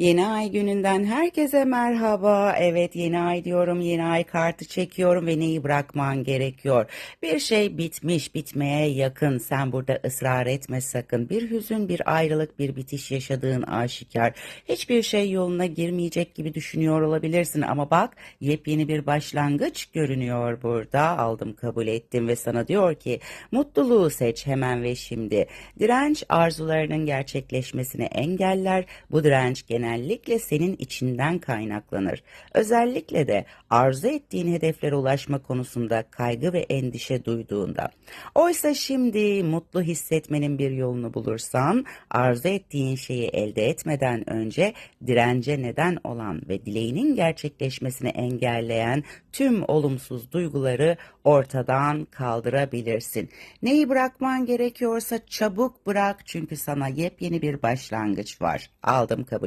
Yeni ay gününden herkese merhaba. Evet yeni ay diyorum, yeni ay kartı çekiyorum ve neyi bırakman gerekiyor? Bir şey bitmiş, bitmeye yakın. Sen burada ısrar etme sakın. Bir hüzün, bir ayrılık, bir bitiş yaşadığın aşikar. Hiçbir şey yoluna girmeyecek gibi düşünüyor olabilirsin ama bak yepyeni bir başlangıç görünüyor burada. Aldım, kabul ettim ve sana diyor ki mutluluğu seç hemen ve şimdi. Direnç arzularının gerçekleşmesini engeller. Bu direnç genellikle senin içinden kaynaklanır. Özellikle de arzu ettiğin hedeflere ulaşma konusunda kaygı ve endişe duyduğunda. Oysa şimdi mutlu hissetmenin bir yolunu bulursan, arzu ettiğin şeyi elde etmeden önce dirence neden olan ve dileğinin gerçekleşmesini engelleyen tüm olumsuz duyguları ortadan kaldırabilirsin. Neyi bırakman gerekiyorsa çabuk bırak çünkü sana yepyeni bir başlangıç var. Aldım kabul